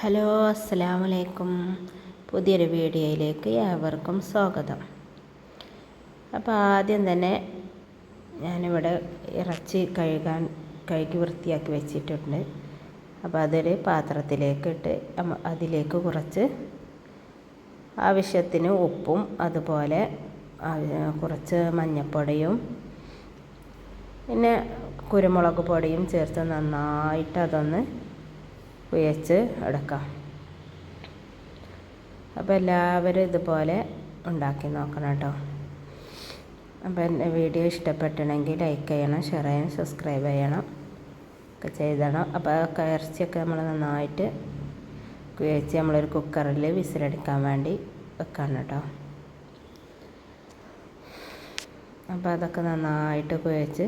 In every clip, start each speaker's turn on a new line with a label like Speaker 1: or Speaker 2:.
Speaker 1: Hello അസ്സാം വലൈക്കും പുതിയൊരു വീഡിയോയിലേക്ക് ഏവർക്കും സ്വാഗതം. അപ്പോൾ ആദ്യം തന്നെ ഞാനിവിടെ ഇറച്ചി കഴുകാൻ കഴുകി വൃത്തിയാക്കി വെച്ചിട്ടുണ്ട്. അപ്പോൾ അതൊരു പാത്രത്തിലേക്ക് ഇട്ട് അതിലേക്ക് കുറച്ച് ആവശ്യത്തിന് ഉപ്പും അതുപോലെ കുറച്ച് മഞ്ഞൾപ്പൊടിയും പിന്നെ കുരുമുളക് പൊടിയും ചേർത്ത് നന്നായിട്ട് അതൊന്ന് കുഴച്ച് എടുക്കാം. അപ്പോൾ എല്ലാവരും ഇതുപോലെ ഉണ്ടാക്കി നോക്കണം കേട്ടോ. അപ്പം എന്റെ വീഡിയോ ഇഷ്ടപ്പെട്ടിട്ടുണ്ടെങ്കിൽ ലൈക്ക് ചെയ്യണം ഷെയർ ചെയ്യണം സബ്സ്ക്രൈബ് ചെയ്യണം ഒക്കെ ചെയ്തണം. അപ്പോൾ ഇറച്ചിയൊക്കെ നമ്മൾ നന്നായിട്ട് കുഴച്ച് നമ്മളൊരു കുക്കറിൽ വിസിലടിക്കാൻ വേണ്ടി വെക്കണം കേട്ടോ. അപ്പോൾ അതൊക്കെ നന്നായിട്ട് കുഴച്ച്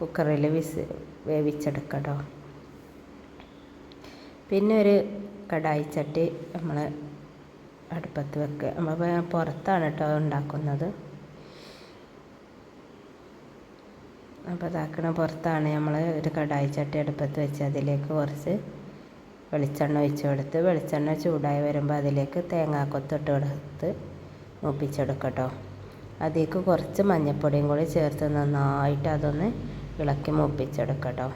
Speaker 1: കുക്കറിൽ വിസ് വേവിച്ചെടുക്കാം കേട്ടോ. പിന്നെ ഒരു കടായി ചട്ടി നമ്മൾ അടുപ്പത്ത് വെക്കുക. നമ്മൾ പുറത്താണ് കേട്ടോ ഉണ്ടാക്കുന്നത്. അപ്പോൾ ഇതാക്കണ പുറത്താണ് നമ്മൾ ഒരു കടായി ചട്ടി അടുപ്പത്ത് വെച്ച് അതിലേക്ക് കുറച്ച് വെളിച്ചെണ്ണ ഒഴിച്ച് കൊടുത്ത് വെളിച്ചെണ്ണ ചൂടായി വരുമ്പോൾ അതിലേക്ക് തേങ്ങാക്കൊത്തിട്ട് കൊടുത്ത് മൂപ്പിച്ചെടുക്കട്ടോ അതിലേക്ക് കുറച്ച് മഞ്ഞൾപ്പൊടിയും കൂടി ചേർത്ത് നന്നായിട്ട് അതൊന്ന് ഇളക്കി മൂപ്പിച്ചെടുക്കട്ടോ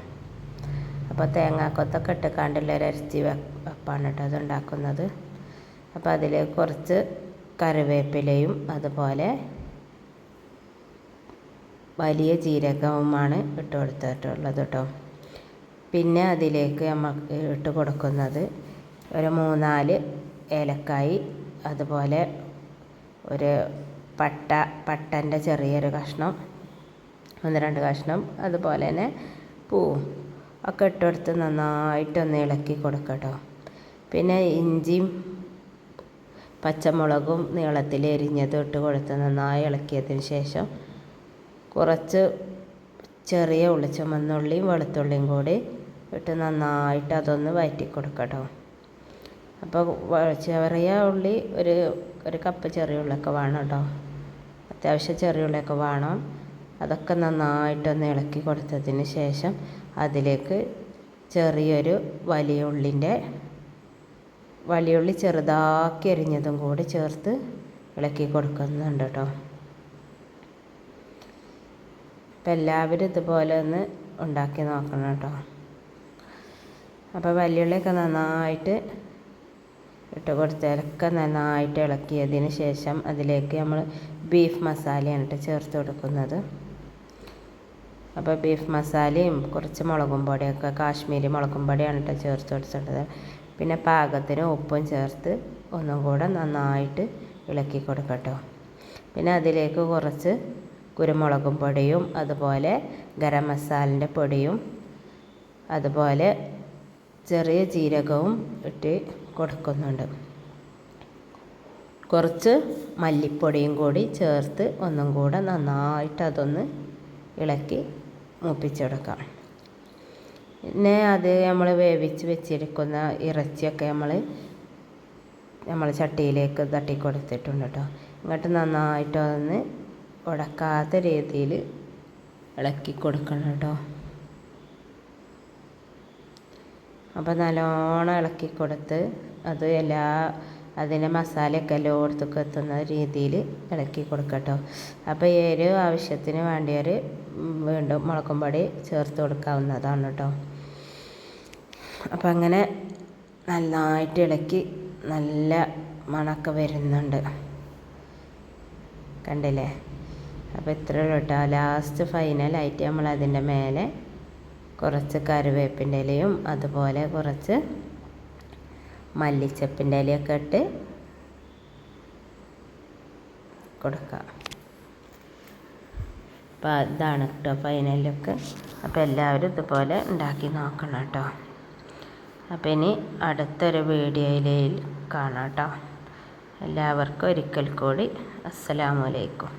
Speaker 1: അപ്പോൾ തേങ്ങാക്കൊത്തൊക്കെ ഇട്ട് കണ്ടുള്ളൊരു ഇറച്ചി വെപ്പാണ് കേട്ടോ അത് ഉണ്ടാക്കുന്നത് അപ്പോൾ അതിൽ കുറച്ച് കറിവേപ്പിലയും അതുപോലെ വലിയ ജീരകവുമാണ് ഇട്ട് കൊടുത്തിട്ടുള്ളത് കേട്ടോ പിന്നെ അതിലേക്ക് നമ്മൾ ഇട്ട് കൊടുക്കുന്നത് ഒരു മൂന്നാൽ ഏലക്കായി അതുപോലെ ഒരു പട്ട പട്ടന്റെ ചെറിയൊരു കഷ്ണം ഒന്ന് രണ്ട് കഷ്ണം അതുപോലെ തന്നെ പൂവും. ഒക്കെ ഇട്ടെടുത്ത് നന്നായിട്ടൊന്ന് ഇളക്കി കൊടുക്കട്ടോ. പിന്നെ ഇഞ്ചിയും പച്ചമുളകും നീളത്തിൽ എരിഞ്ഞതും ഇട്ട് കൊടുത്ത് നന്നായി ഇളക്കിയതിന് ശേഷം കുറച്ച് ചെറിയ ഉള്ളി ചുമന്നുള്ളിയും വെളുത്തുള്ളിയും കൂടി ഇട്ട് നന്നായിട്ട് അതൊന്ന് വഴറ്റി കൊടുക്കട്ടോ. അപ്പോൾ ചെറിയ ഉള്ളി ഒരു ഒരു കപ്പ് ചെറിയ ഉള്ളിയൊക്കെ വേണം കേട്ടോ. അത്യാവശ്യം ചെറിയ ഉള്ളിയൊക്കെ വേണം. അതൊക്കെ നന്നായിട്ടൊന്ന് ഇളക്കി കൊടുത്തതിന് ശേഷം അതിലേക്ക് ചെറിയൊരു വലിയ ഉള്ളിന്റെ വലിയ ഉള്ളി ചെറുതാക്കി എരിഞ്ഞതും കൂടി ചേർത്ത് ഇളക്കി കൊടുക്കുന്നുണ്ട് കേട്ടോ. അപ്പം എല്ലാവരും ഇതുപോലെ ഒന്ന് ഉണ്ടാക്കി നോക്കണം കേട്ടോ. അപ്പോൾ വലിയുള്ളിയൊക്കെ നന്നായിട്ട് ഇട്ട് കൊടുത്തലൊക്കെ നന്നായിട്ട് ഇളക്കിയതിന് ശേഷം അതിലേക്ക് നമ്മൾ ബീഫ് മസാലയാണ് ഇട്ട് ചേർത്ത് കൊടുക്കുന്നത്. അപ്പോൾ ബീഫ് മസാലയും കുറച്ച് മുളകും പൊടിയൊക്കെ കാശ്മീരി മുളകും പൊടിയാണ് കേട്ടോ ചേർത്ത് കൊടുത്തിട്ടത്. പിന്നെ പാകത്തിന് ഉപ്പും ചേർത്ത് ഒന്നും കൂടെ നന്നായിട്ട് ഇളക്കി കൊടുക്കട്ടോ പിന്നെ അതിലേക്ക് കുറച്ച് കുരുമുളകും പൊടിയും അതുപോലെ ഗരം മസാലിന്റെ പൊടിയും അതുപോലെ ചെറിയ ജീരകവും ഇട്ട് കൊടുക്കുന്നുണ്ട്. കുറച്ച് മല്ലിപ്പൊടിയും കൂടി ചേർത്ത് ഒന്നും കൂടെ നന്നായിട്ട് അതൊന്ന് ഇളക്കി മൂപ്പിച്ചെടുക്കാം പിന്നെ അത് നമ്മൾ വേവിച്ച് വെച്ചിരിക്കുന്ന ഇറച്ചിയൊക്കെ നമ്മൾ നമ്മൾ ചട്ടിയിലേക്ക് തട്ടി കൊടുത്തിട്ടുണ്ട് കേട്ടോ. ഇങ്ങോട്ട് നന്നായിട്ട് അതൊന്ന് ഉടക്കാത്ത രീതിയിൽ ഇളക്കി കൊടുക്കണം കേട്ടോ. അപ്പോൾ നല്ലോണം ഇളക്കി കൊടുത്ത് അത് എല്ലാ അതിന്റെ മസാലയൊക്കെ എല്ലായിടത്തേക്കും എത്തുന്ന രീതിയിൽ ഇളക്കി കൊടുക്കട്ടോ അപ്പോൾ എരിവ് ആവശ്യത്തിന് വേണ്ടിയവർ വീണ്ടും മുളകും പൊടി ചേർത്ത് കൊടുക്കാവുന്നതാണ് കേട്ടോ. അപ്പം അങ്ങനെ നന്നായിട്ട് ഇളക്കി നല്ല മണമൊക്കെ വരുന്നുണ്ട്. കണ്ടില്ലേ? അപ്പോൾ ഇത്ര കേട്ടോ. ലാസ്റ്റ് ഫൈനലായിട്ട് നമ്മൾ അതിന്റെ മേലെ കുറച്ച് കറിവേപ്പിന്റെ ഇലയും അതുപോലെ കുറച്ച് മല്ലിച്ചപ്പിന്റെ ഇലയൊക്കെ ഇട്ട് കൊടുക്കാം അപ്പോൾ ഇതാണ് കേട്ടോ ഫൈനലൊക്കെ അപ്പോൾ എല്ലാവരും ഇതുപോലെ ഉണ്ടാക്കി നോക്കണം കേട്ടോ. അപ്പോൾ ഇനി അടുത്തൊരു വീഡിയോയിൽ കാണാം കേട്ടോ. എല്ലാവർക്കും ഒരിക്കൽ കൂടി അസ്സലാമലൈക്കും